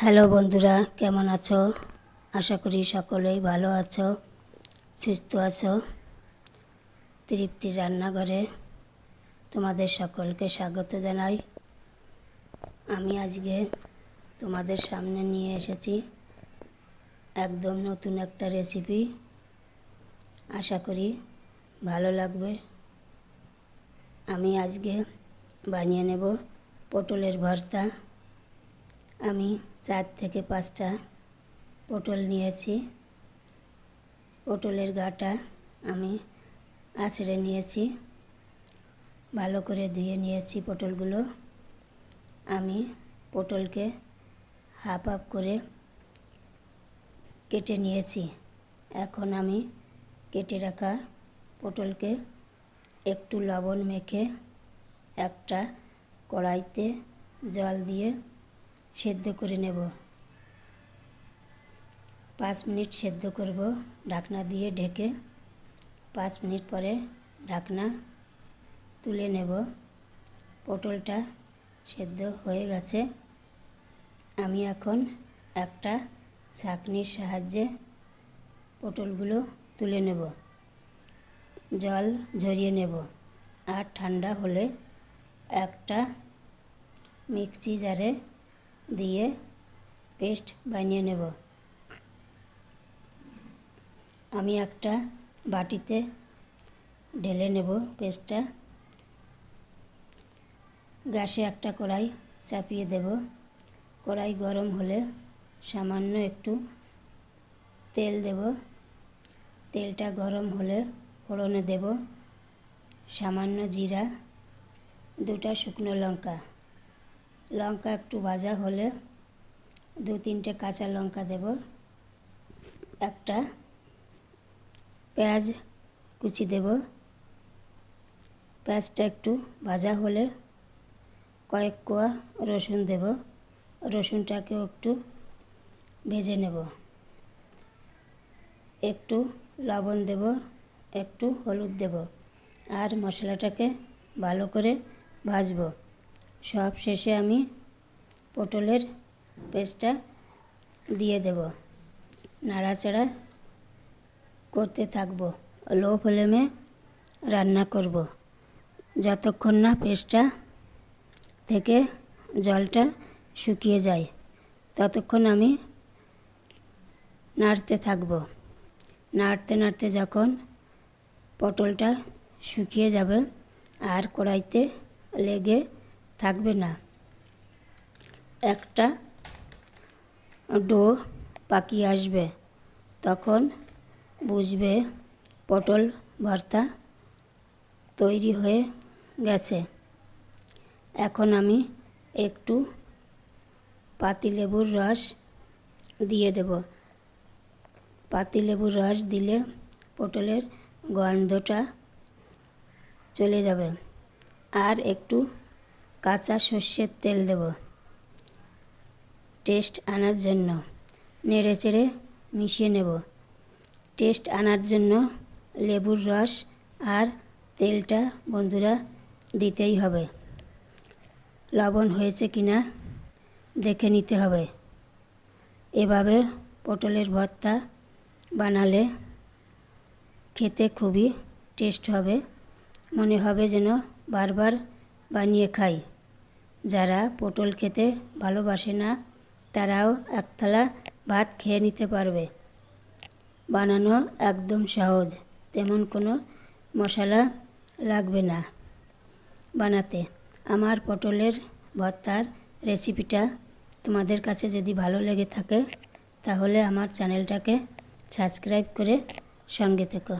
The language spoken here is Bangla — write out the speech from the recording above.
হ্যালো বন্ধুরা, কেমন আছো? আশা করি সকলেই ভালো আছো, সুস্থ আছো, তৃপ্তির রান্নাঘরে তোমাদের সকলকে স্বাগত জানাই। আমি আজকে তোমাদের সামনে নিয়ে এসেছি একদম নতুন একটা রেসিপি আশা করি ভালো লাগবে। আমি আজকে বানিয়ে নেব পটলের ভর্তা। আমি চার থেকে পাঁচটা পটল নিয়েছি। পটলের গাটা আমি আছড়ে নিয়েছি। ভালো করে ধুয়ে নিয়েছি পটলগুলো। আমি পটলকে হাফ হাফ করে কেটে নিয়েছি। এখন আমি কেটে রাখা পটলকে একটু লবণ মেখে একটা কড়াইতে জল দিয়ে সেদ্ধ করে নেব। পাঁচ মিনিট সেদ্ধ করব ঢাকনা দিয়ে ঢেকে। পাঁচ মিনিট পরে ঢাকনা তুলে নেব। পটলটা সেদ্ধ হয়ে গেছে। আমি এখন একটা ছাঁকনির সাহায্যে পটলগুলো তুলে নেব। জল ঝরিয়ে নেব। আর ঠান্ডা হলে একটা মিক্সি জারে দিয়ে পেস্ট বানিয়ে নেব। আমি একটা বাটিতে ঢেলে নেব পেস্টটা গ্যাসে একটা কড়াই চাপিয়ে দেব। কড়াই গরম হলে সামান্য একটু তেল দেব। তেলটা গরম হলে ফোড়নে দেব। সামান্য জিরা, দুটা শুকনো লঙ্কা। লঙ্কা একটু ভাজা হলে দু তিনটে কাঁচা লঙ্কা দেব। একটা পেঁয়াজ কুচি দেব। পেঁয়াজটা একটু ভাজা হলে কয়েক কোয়া রসুন দেব। রসুনটাকেও একটু ভেজে নেব। একটু লবণ দেব, একটু হলুদ দেব। আর মশলাটাকে ভালো করে ভাজবো। সব শেষে আমি পটলের পেস্টটা দিয়ে দেব। নাড়াচাড়া করতে থাকব। লো ফ্লেমে রান্না করব। যতক্ষণ না পেস্টটা থেকে জলটা শুকিয়ে যায়, ততক্ষণ আমি নাড়তে থাকব। নাড়তে নাড়তে যখন পটলটা শুকিয়ে যাবে আর কড়াইতে লেগে থাকবে না। একটা ডো পাকিয়ে আসবে, তখন বুঝবে পটল ভর্তা তৈরি হয়ে গেছে। এখন আমি একটু পাতিলেবুর রস দিয়ে দেব। পাতিলেবুর রস দিলে পটলের গন্ধটা চলে যাবে। আর একটু কাঁচা সর্ষের তেল দেব। টেস্ট আনার জন্য নেড়ে চেড়ে মিশিয়ে নেব। টেস্ট আনার জন্য লেবুর রস আর তেলটা বন্ধুরা দিতেই হবে। লবণ হয়েছে কিনা দেখে নিতে হবে। এভাবে পটলের ভর্তা বানালে খেতে খুবই টেস্ট হবে। মনে হবে যেন বারবার বানিয়ে খাই। যারা পটল খেতে ভালোবাসে না, তারাও এক থালা ভাত খেয়ে নিতে পারবে। বানানো একদম সহজ, তেমন কোনো মশলা লাগবে না। বানাতে। আমার পটলের ভর্তার রেসিপিটা তোমাদের কাছে যদি ভালো লেগে থাকে, তাহলে আমার চ্যানেলটাকে সাবস্ক্রাইব করে সঙ্গে থেকো।